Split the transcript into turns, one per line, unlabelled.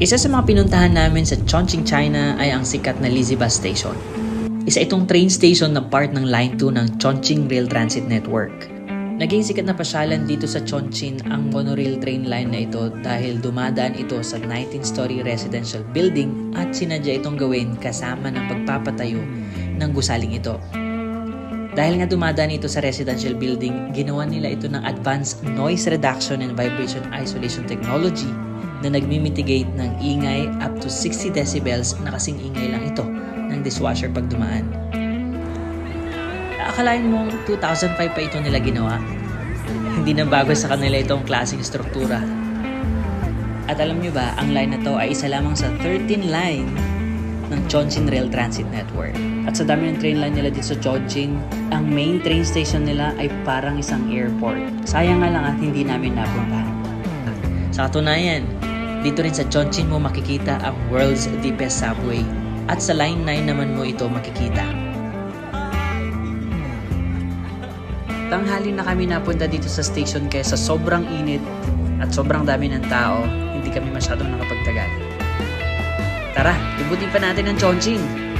Isa sa mga pinuntahan namin sa Chongqing, China ay ang sikat na Lizzie Bus Station. Isa itong train station na part ng Line 2 ng Chongqing Rail Transit Network. Naging sikat na pasyalan dito sa Chongqing ang monorail train line na ito dahil dumadaan ito sa 19-story residential building at sinadya itong gawin kasama ng pagpapatayo ng gusaling ito. Dahil nga dumadaan ito sa residential building, ginawa nila ito ng advanced noise reduction and vibration isolation technology na nagmimitigate ng ingay up to 60 decibels na kasing ingay lang ito ng dishwasher pag dumaan. Akalain mong 2005 pa ito nila ginawa? Hindi na bago sa kanila itong klaseng struktura. At alam nyo ba, ang line na to ay isa lamang sa 13 line ng Chongqing Rail Transit Network. At sa dami ng train line nila dito sa Chongqing, ang main train station nila ay parang isang airport. Sayang nga lang at hindi namin napuntahan. Sa katunayan, dito rin sa Chongqing mo makikita ang world's deepest subway. At sa Line 9 naman mo ito makikita. Tanghali na kami napunta dito sa station kaya sa sobrang init at sobrang dami ng tao, hindi kami masyadong nakapagtagal. Tara, ibutin pa natin ang Chongqing!